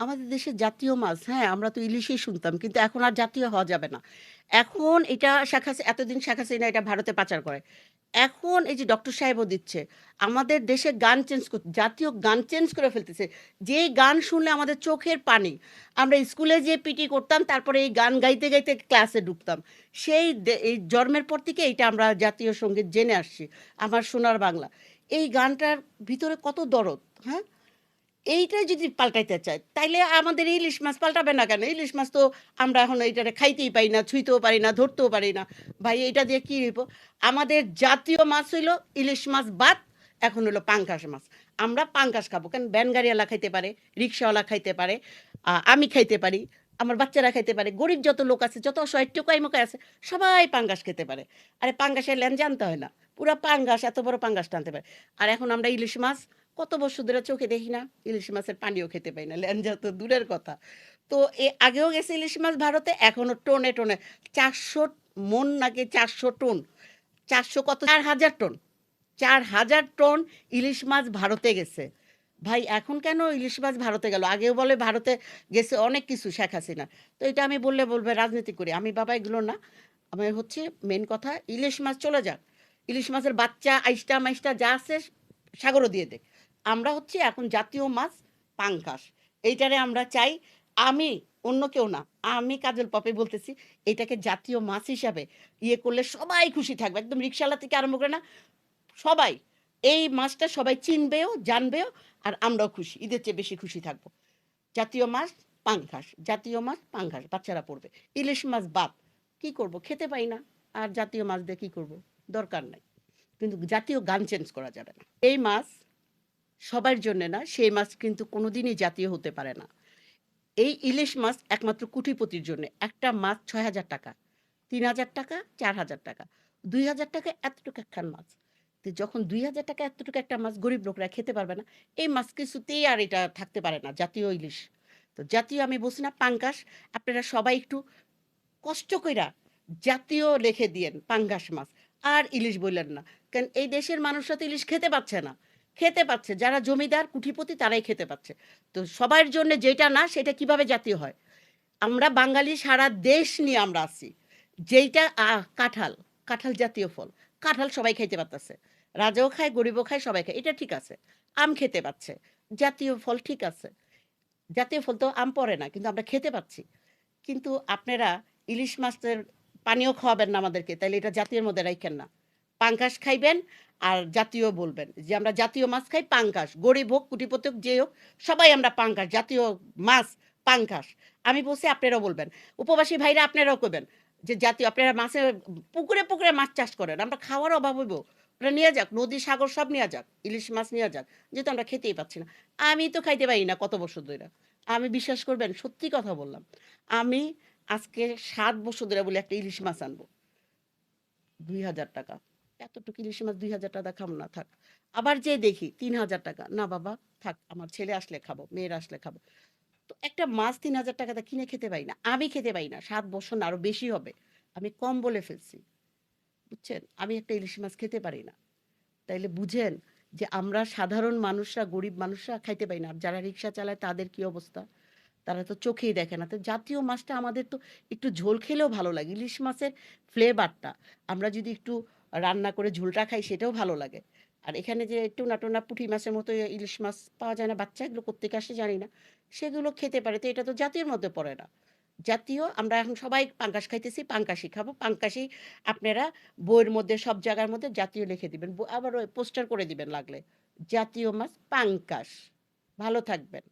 আমাদের দেশের জাতীয় মাছ হ্যাঁ, আমরা তো ইলিশই শুনতাম। কিন্তু এখন আর জাতীয় হওয়া যাবে না। এখন এটা শেখ হাসি এতদিন শেখ হাসিনা এটা ভারতে পাচার করে। এখন এই যে ডক্টর সাহেবও দিচ্ছে। আমাদের দেশে গান চেঞ্জ কর জাতীয় গান চেঞ্জ করে ফেলতেছে। যে গান শুনলে আমাদের চোখের পানি। আমরা স্কুলে যেয়ে পিটি করতাম তারপরে এই গান গাইতে, গাইতে ক্লাসে ঢুকতাম। সেই এই জন্মের পর থেকে এইটা আমরা জাতীয় সংগীত জেনে আসছি। আমার সোনার বাংলা। এই গানটার ভিতরে কত দরদ, হ্যাঁ? এইটাই যদি পাল্টাইতে চায়, তাইলে আমাদের ইলিশ মাছ পাল্টাবে না কেন? ইলিশ মাছ তো আমরা এখন এইটারে খাইতেই পারি না, ছুঁইতেও পারি না, ধরতেও পারি না। ভাই এইটা দিয়ে কি হইব? আমাদের জাতীয় মাছ হইল ইলিশ মাছ বাদ, এখন হলো পাঙ্গাস মাছ। আমরা পাঙ্গাস খাব। কারণ ভ্যান গাড়িওয়ালা খাইতে পারে, রিক্সাওয়ালা খাইতে পারে, আমি খাইতে পারি, আমার বাচ্চারা খাইতে পারে। গরিব যত লোক আছে, যত অসহায় টোকাই-মোকাই আছে, সবাই পাঙ্গাস খেতে পারে। আরে পাঙ্গাসের ল্যাঞ্জ আনতে হয় না। পুরা পাঙ্গাস, এত বড় পাঙ্গাসটা টানতে পারে। আর এখন আমরা ইলিশ মাছ কত বছর ধরে চোখে দেখি না? ইলিশ মাছের পানিও খেতে পাই না। ল্যাঞ্জা তো দূরের কথা। তো এ আগেও গেছে ইলিশ মাছ ভারতে, এখনও টনে, টনে ৪০০ মন নাকি ৪০০ টন। ৪০০ কত? ৪০০০ টন। ৪০০০ টন ইলিশ মাছ ভারতে গেছে। ভাই এখন কেন ইলিশ মাছ ভারতে গেল? আগেও বলে ভারতে গেছে অনেক কিছু শেখ হাসিনা। তো এটা আমি বললে বলবে রাজনীতি করি। আমি বাবা এগুলো না। আমার হচ্ছে মেন কথা ইলিশ মাছ চলে যাক। ইলিশ মাছের বাচ্চা, আইসটা-মাইসটা যা আছে সাগরও দিয়ে দেক। আমরা হচ্ছে এখন জাতীয় মাছ পাঙ্গাস। এইটারে আমরা চাই আমি অন্য কেউ না। আমি কাজল পপে বলতেছি এটাকে জাতীয় মাছ হিসাবে ইয়ে করলে সবাই খুশি থাকবে। একদম রিক্শাওয়ালা থেকে আরম্ভ করে না সবাই। এই মাছটা সবাই চিনবেও, জানবেও আর আমরাও খুশি। ঈদের চেয়ে বেশি খুশি থাকব। জাতীয় মাছ পাঙ্গাস, জাতীয় মাছ পাঙ্গাস বাচ্চারা পড়বে। ইলিশ মাছ বাদ। কি করব? খেতে পাই না। আর জাতীয় মাছ দিয়ে কি করব দরকার নাই। কিন্তু জাতীয় গান চেঞ্জ করা যাবে না। এই মাছ সবার জন্যে না, সেই মাছ কিন্তু কোনোদিনই জাতীয় হতে পারে না। এই ইলিশ মাছ একমাত্র কোটিপতির জন্যে। একটা মাছ ৳৬,০০০ ৳৩,০০০ ৳৪,০০০ ৳২,০০০ এতটুকু একখান মাছ। তো যখন ৳২,০০০ এতটুকু একটা মাছ গরিব লোকরা খেতে পারবে না, এই মাছ কিছুতেই আর এটা থাকতে পারে না জাতীয় ইলিশ। তো জাতীয় আমি বলছি না পাঙ্গাস, আপনারা সবাই একটু কষ্ট কইরা জাতীয় লিখে দিয়েন পাঙ্গাস মাছ। আর ইলিশ বললেন না। কারণ এই দেশের মানুষরা তো ইলিশ খেতে পাচ্ছে না। খেতে পাচ্ছে। যারা জমিদার, কুঠিপতি তারাই খেতে পাচ্ছে। তো সবার জন্য যেটা না সেটা কীভাবে জাতীয় হয়? আমরা বাঙালি সারা দেশ নিয়ে আমরা আছি। যেইটা কাঁঠাল, কাঁঠাল জাতীয় ফল। কাঁঠাল সবাই খাইতে পারতেছে। রাজাও খায়, গরিবও খায়, সবাই খায়। এটা ঠিক আছে। আম খেতে পাচ্ছে। জাতীয় ফল ঠিক আছে। জাতীয় ফল তো আম পড়ে না। কিন্তু আমরা খেতে পাচ্ছি। কিন্তু আপনারা ইলিশ মাছের পানীয় খাওয়াবেন না আমাদেরকে। তাইলে এটা জাতীয় মধ্যে রাইখেন না। পাঙ্গাস খাইবেন আর জাতীয় বলবেন। যে আমরা জাতীয় মাছ খাই পাঙ্গাস। গরিব হোক, কোটিপতি যে হোক সবাই আমরা পাঙ্গাস। জাতীয় মাছ পাঙ্গাস। আমি বলছি আপনারাও বলবেন। উপবাসী ভাইরা আপনারাও কইবেন। যে জাতীয় আপনারা মাছের পুকুরে, পুকুরে মাছ চাষ করেন। আমরা খাওয়ার অভাব হইব। ওরা নিয়ে যাক। নদী, সাগর সব নিয়া যাক। ইলিশ মাছ নিয়া যাক। যেহেতু আমরা খেতেই পাচ্ছি না। আমি তো খাইতে পারি না কত বছর ধরে আমি বিশ্বাস করবেন সত্যি কথা বললাম। আমি আজকে সাত বছর ধরে বলে একটা ইলিশ মাছ আনব। ৳২,০০০ এতটুকু ইলিশ মাছ ৳২,০০০ খাব না থাক। আবার যেয়ে দেখি ৳৩,০০০ না বাবা থাক আমার ছেলে আসলে খাব, মেয়েরা আসলে খাব। তো একটা মাছ ৳৩,০০০ দিয়ে কিনে খেতে পারি না। আমি খেতে পারি না। সাত বছর না আরও বেশি হবে। আমি কম বলে ফেলছি। বুঝছেন? আমি একটা ইলিশ মাছ খেতে পারি না। তাইলে বুঝেন যে আমরা সাধারণ মানুষরা, গরিব মানুষরা খাইতে পারি না। যারা রিক্সা চালায় তাদের কি অবস্থা? তারা তো চোখেই দেখে না। তো জাতীয় মাছটা আমাদের তো একটু ঝোল খেলেও ভালো লাগে। ইলিশ মাছের ফ্লেভারটা আমরা যদি একটু রান্না করে ঝোলটা খাই সেটাও ভালো লাগে। আর এখানে যে টোনা, টোনা পুঁটি মাছের মতো ইলিশ মাছ পাওয়া যায় না বাচ্চা এগুলো কোত্থেকে আসে জানি না। সেগুলো খেতে পারে। তো এটা তো জাতীয়ের মধ্যে পড়ে না। জাতীয় আমরা এখন সবাই পাঙ্গাস খাইতেছি, পাঙ্গাসই খাব। পাঙ্গাসই আপনারা বইয়ের মধ্যে সব জায়গার মধ্যে জাতীয় লিখে দিবেন। আবার ওই পোস্টার করে দিবেন লাগলে। জাতীয় মাছ পাঙ্গাস। ভালো থাকবেন।